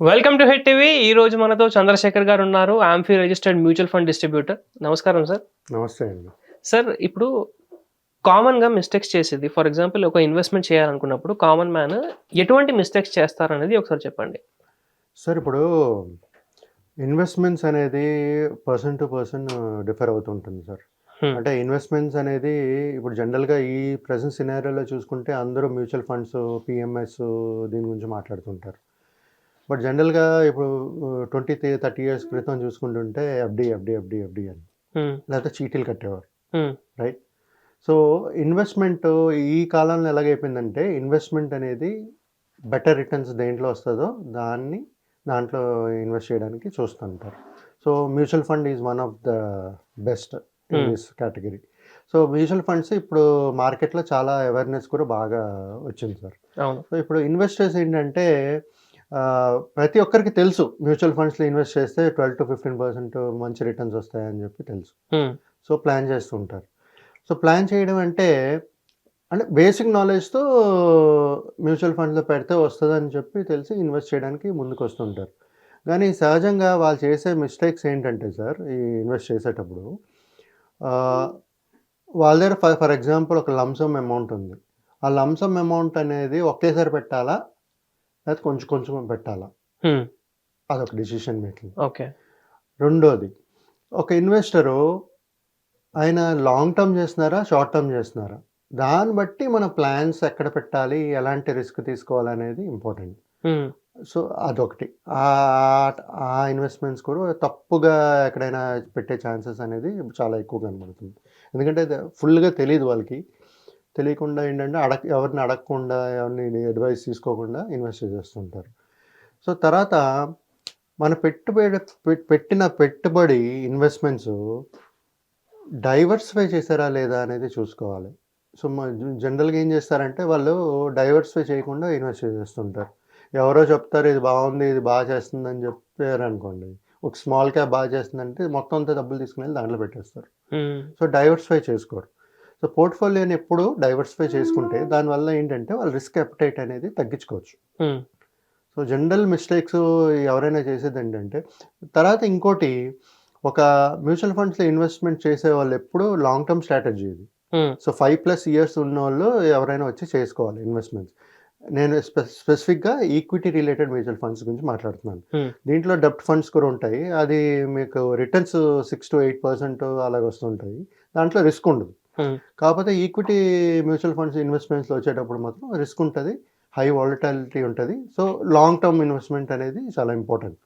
Welcome to head TV. ఈ రోజు మనతో చంద్రశేఖర్ గారు ఉన్నారు AMFI registered mutual fund distributor. నమస్కారం సార్. నమస్తే అండి. సార్ ఇప్పుడు కామన్గా మిస్టేక్స్ చేసేది ఫర్ ఎగ్జాంపుల్ ఒక ఇన్వెస్ట్మెంట్ చేయాలనుకున్నప్పుడు కామన్ మ్యాన్ ఎటువంటి మిస్టేక్స్ చేస్తారనేది ఒకసారి చెప్పండి. సార్ ఇప్పుడు ఇన్వెస్ట్మెంట్స్ అనేది పర్సన్ టు పర్సన్ డిఫర్ అవుతుంటుంది సార్. Hmm. అంటే ఇన్వెస్ట్మెంట్స్ అనేది ఇప్పుడు జనరల్గా ఈ ప్రజెంట్ సినారియోలో చూసుకుంటే అందరూ మ్యూచువల్ ఫండ్స్ పిఎంఎస్ దీని గురించి మాట్లాడుతుంటారు. బట్ జనరల్గా ఇప్పుడు ట్వంటీ థర్టీ ఇయర్స్ క్రితం చూసుకుంటుంటే ఎఫ్డి ఎఫ్డి ఎఫ్డి ఎఫ్డి అని. లేకపోతే చీటీలు కట్టేవారు. రైట్? సో ఇన్వెస్ట్మెంట్ ఈ కాలంలో ఎలాగైపోయిందంటే ఇన్వెస్ట్మెంట్ అనేది బెటర్ రిటర్న్స్ దేంట్లో వస్తుందో దాన్ని దాంట్లో ఇన్వెస్ట్ చేయడానికి చూస్తుంటారు. So mutual fund is one of the best in. This category. So mutual funds ఇప్పుడు మార్కెట్లో చాలా అవేర్నెస్ కూడా బాగా వచ్చింది సార్. అవును. సో ఇప్పుడు ఇన్వెస్టర్స్ ఏంటంటే ప్రతి ఒక్కరికి తెలుసు. మ్యూచువల్ ఫండ్స్లో ఇన్వెస్ట్ చేస్తే ట్వెల్వ్ టు ఫిఫ్టీన్ పర్సెంట్ మంచి రిటర్న్స్ వస్తాయని చెప్పి తెలుసు. సో ప్లాన్ చేస్తుంటారు. సో ప్లాన్ చేయడం అంటే అంటే బేసిక్ నాలెడ్జ్తో మ్యూచువల్ ఫండ్లో పెడితే వస్తుందని చెప్పి తెలిసి ఇన్వెస్ట్ చేయడానికి ముందుకు వస్తుంటారు కానీ సహజంగా వాళ్ళు చేసే మిస్టేక్స్ ఏంటంటే సార్ ఈ ఇన్వెస్ట్ చేసేటప్పుడు వాళ్ళ దగ్గర ఫర్ ఫర్ ఎగ్జాంపుల్ ఒక లంసమ్ అమౌంట్ ఉంది. ఆ లంసమ్ అమౌంట్ అనేది ఒకేసారి పెట్టాలా? లేకపోతే కొంచెం కొంచెం పెట్టాలా. అదొక డిసిషన్ మేకింగ్ ఓకే. రెండోది ఒక ఇన్వెస్టరు ఆయన లాంగ్ టర్మ్ చేస్తున్నారా షార్ట్ టర్మ్ చేస్తున్నారా? దాన్ని బట్టి మన ప్లాన్స్ ఎక్కడ పెట్టాలి ఎలాంటి రిస్క్ తీసుకోవాలనేది ఇంపార్టెంట్. సో అదొకటి. ఆ- ఆ ఇన్వెస్ట్మెంట్స్ కూడా తప్పుగా ఎక్కడైనా పెట్టే ఛాన్సెస్ అనేది చాలా ఎక్కువ కనబడుతుంది. ఎందుకంటే ఫుల్గా తెలియదు వాళ్ళకి. తెలియకుండా ఏంటంటే అడగ ఎవరిని అడగకుండా ఎవరిని అడ్వైస్ తీసుకోకుండా ఇన్వెస్ట్ చేస్తుంటారు. సో తర్వాత మన పెట్టుబడి పెట్- పెట్టిన పెట్టుబడి ఇన్వెస్ట్మెంట్స్ డైవర్సిఫై చేశారా లేదా అనేది చూసుకోవాలి. సో జనరల్గా ఏం చేస్తారంటే వాళ్ళు డైవర్సిఫై చేయకుండా ఇన్వెస్ట్ చేస్తుంటారు. ఎవరో చెప్తారు ఇది బాగుంది ఇది బాగా చేస్తుంది అని చెప్పారు అనుకోండి. ఒక స్మాల్ క్యాప్ బాగా చేస్తుందంటే మొత్తం అంతా డబ్బులు తీసుకుని వెళ్ళి దాంట్లో పెట్టేస్తారు. Hmm. సో డైవర్సిఫై చేసుకోరు. సో పోర్ట్ఫోలియోని ఎప్పుడు డైవర్సిఫై చేసుకుంటే దానివల్ల ఏంటంటే వాళ్ళ రిస్క్ అప్టైట్ అనేది తగ్గించుకోవచ్చు Hmm. సో జనరల్ మిస్టేక్స్ ఎవరైనా చేసేది ఏంటంటే తర్వాత ఇంకోటి ఒక మ్యూచువల్ ఫండ్స్లో ఇన్వెస్ట్మెంట్ చేసే వాళ్ళు ఎప్పుడు లాంగ్ టర్మ్ స్ట్రాటజీ ఇది Hmm. So five plus years ఉన్న వాళ్ళు ఎవరైనా వచ్చి చేసుకోవాలి ఇన్వెస్ట్మెంట్స్ నేను స్పె స్పెసిఫిక్గా ఈక్విటీ రిలేటెడ్ మ్యూచువల్ ఫండ్స్ గురించి మాట్లాడుతున్నాను Hmm. దీంట్లో డెప్ట్ ఫండ్స్ కూడా ఉంటాయి అది మీకు returns six to eight percent అలాగ వస్తుంటాయి దాంట్లో రిస్క్ ఉండదు Hmm. కాకపోతే ఈక్విటీ మ్యూచువల్ ఫండ్స్ ఇన్వెస్ట్మెంట్స్లో వచ్చేటప్పుడు మాత్రం రిస్క్ ఉంటుంది హై వాలటాలిటీ ఉంటుంది. సో లాంగ్ టర్మ్ ఇన్వెస్ట్మెంట్ అనేది చాలా ఇంపార్టెంట్.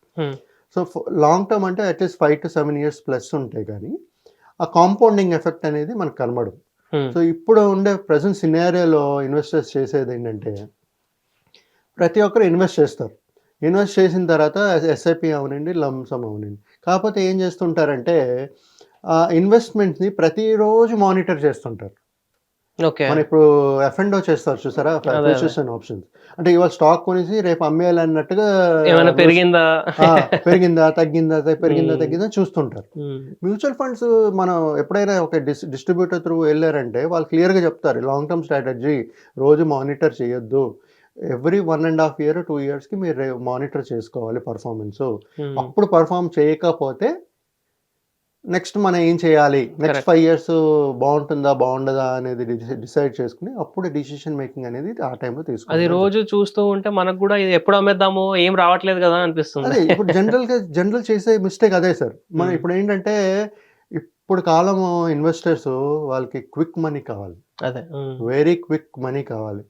సో లాంగ్ టర్మ్ అంటే at least five to seven years plus ఉంటాయి కానీ ఆ కాంపౌండింగ్ ఎఫెక్ట్ అనేది మనకు కనబడదు. సో ఇప్పుడు ఉండే ప్రజెంట్ సినారియోలో ఇన్వెస్టర్స్ చేసేది ఏంటంటే ప్రతి ఒక్కరు ఇన్వెస్ట్ చేస్తారు. ఇన్వెస్ట్ చేసిన తర్వాత ఎస్ఐపి అవనండి లంసమ్ అవనండి కాకపోతే ఏం చేస్తుంటారంటే ఇన్వెస్ట్మెంట్ని ప్రతిరోజు మానిటర్ చేస్తుంటారు ఓకే మనం ఇప్పుడు ఎఫ్ఎండో చేస్తారు చూసారా. ఫ్యూచర్స్ అండ్ ఆప్షన్స్ అంటే ఇవాళ స్టాక్ కొనేసి రేపు అమ్మేయాలన్నట్టుగా ఏమైనా పెరిగిందా పెరిగిందా తగ్గిందా పెరిగిందా. తగ్గిందా చూస్తుంటారు. మ్యూచువల్ ఫండ్స్ మనం ఎప్పుడైనా ఒక డిస్ డిస్ట్రిబ్యూటర్ త్రూ వెళ్ళారంటే వాళ్ళు క్లియర్గా చెప్తారు లాంగ్ టర్మ్ స్ట్రాటజీ రోజు మానిటర్ చేయొద్దు every one and half year two ఇయర్స్కి మీరు మానిటర్ చేసుకోవాలి పర్ఫార్మెన్స్. అప్పుడు పర్ఫామ్ చేయకపోతే నెక్స్ట్ మనం ఏం చేయాలి నెక్స్ట్. ఫైవ్ ఇయర్స్ బాగుంటుందా బాగుండదా అనేది డిసైడ్ చేసుకుని అప్పుడు డిసిషన్ మేకింగ్ అనేది ఆ టైంలో అది తీసుకోవాలి రోజు చూస్తూ ఉంటే మనకు కూడా ఇది ఎప్పుడు అమ్మేద్దాము ఏం రావట్లేదు కదా అనిపిస్తుంది అదే ఇప్పుడు జనరల్గా జనరల్ చేసే మిస్టేక్ అదే సార్ మనం Hmm. ఇప్పుడు ఏంటంటే ఇప్పుడు కాలం ఇన్వెస్టర్స్ వాళ్ళకి క్విక్ మనీ కావాలి అదే Hmm. వెరీ క్విక్ మనీ కావాలి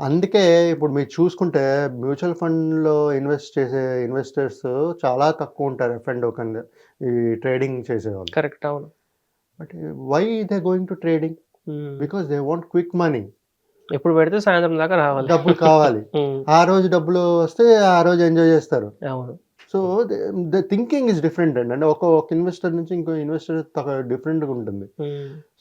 అందుకే ఇప్పుడు మీరు చూసుకుంటే మ్యూచువల్ ఫండ్లో ఇన్వెస్ట్ చేసే ఇన్వెస్టర్స్ చాలా తక్కువ ఉంటారు ఎఫ్ అండ్ కన్నా ఈ ట్రేడింగ్ చేసేవాళ్ళు. కరెక్ట్ అవును. But why they going to trading. Because they want quick money. ఎప్పుడు పెడితే సాయంత్రం దాకా రావాలి. డబ్బులు కావాలి. ఆ రోజు డబ్బులు వస్తే ఆ రోజు ఎంజాయ్ చేస్తారు. అవును. So the thinking is different అండి. అంటే ఒక ఒక ఇన్వెస్టర్ నుంచి ఇంకో ఇన్వెస్టర్ డిఫరెంట్గా ఉంటుంది.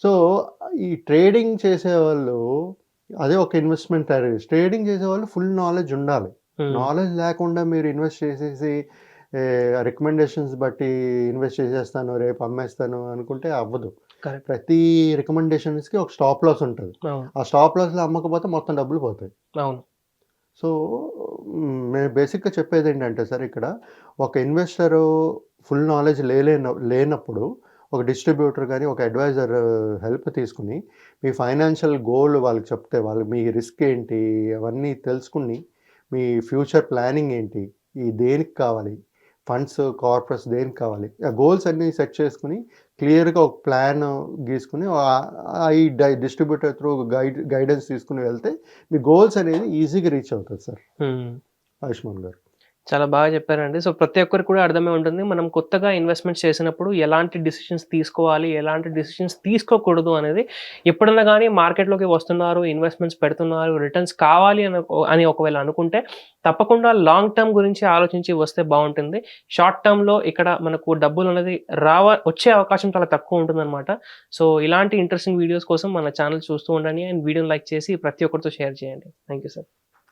సో ఈ ట్రేడింగ్ చేసేవాళ్ళు అదే ఒక ఇన్వెస్ట్మెంట్ ట్రేడింగ్ చేసేవాళ్ళు ఫుల్ నాలెడ్జ్ ఉండాలి. Hmm. నాలెడ్జ్ లేకుండా మీరు ఇన్వెస్ట్ చేసేసి రికమెండేషన్స్ బట్టి ఇన్వెస్ట్ చేసేస్తాను రేపు అమ్మేస్తాను అనుకుంటే అవ్వదు. ప్రతి రికమెండేషన్స్కి ఒక స్టాప్ లాస్ ఉంటుంది. ఆ స్టాప్ లాస్లో అమ్మకపోతే మొత్తం డబ్బులు పోతాయి. అవును. సో మేము బేసిక్గా చెప్పేది ఏంటంటే సార్ ఇక్కడ ఒక ఇన్వెస్టరు ఫుల్ నాలెడ్జ్ లేలేన లేనప్పుడు ఒక డిస్ట్రిబ్యూటర్ కానీ ఒక అడ్వైజర్ హెల్ప్ తీసుకుని మీ ఫైనాన్షియల్ గోల్ వాళ్ళకి చెప్తే వాళ్ళు మీ రిస్క్ ఏంటి అవన్నీ తెలుసుకుని మీ ఫ్యూచర్ ప్లానింగ్ ఏంటి ఈ దేనికి కావాలి ఫండ్స్ కార్పొరేట్స్ దేనికి కావాలి ఆ గోల్స్ అన్నీ సెట్ చేసుకుని క్లియర్గా ఒక ప్లాన్ గీసుకుని ఈ డిస్ట్రిబ్యూటర్ త్రూ గైడ్ గైడెన్స్ తీసుకుని వెళ్తే మీ గోల్స్ అనేది ఈజీగా రీచ్ అవుతుంది సార్. ఆయుష్మాన్ గారు చాలా బాగా చెప్పారండి. సో ప్రతి ఒక్కరికి కూడా అర్థమై ఉంటుంది. మనం కొత్తగా ఇన్వెస్ట్మెంట్ చేసినప్పుడు ఎలాంటి డిసిషన్స్ తీసుకోవాలి ఎలాంటి డిసిషన్స్ తీసుకోకూడదు అనేది ఎప్పుడన్నా కానీ మార్కెట్లోకి వస్తున్నారు ఇన్వెస్ట్మెంట్స్ పెడుతున్నారు రిటర్న్స్ కావాలి అని అని ఒకవేళ అనుకుంటే తప్పకుండా లాంగ్ టర్మ్ గురించి ఆలోచించి వస్తే బాగుంటుంది. షార్ట్ టర్మ్లో ఇక్కడ మనకు డబ్బులు అనేది రావ వచ్చే అవకాశం చాలా తక్కువ ఉంటుందన్నమాట. సో ఇలాంటి ఇంట్రెస్టింగ్ వీడియోస్ కోసం మన ఛానల్ చూస్తూ ఉండండి. అండ్ వీడియోని లైక్ చేసి ప్రతి ఒక్కరితో షేర్ చేయండి. Thank you sir.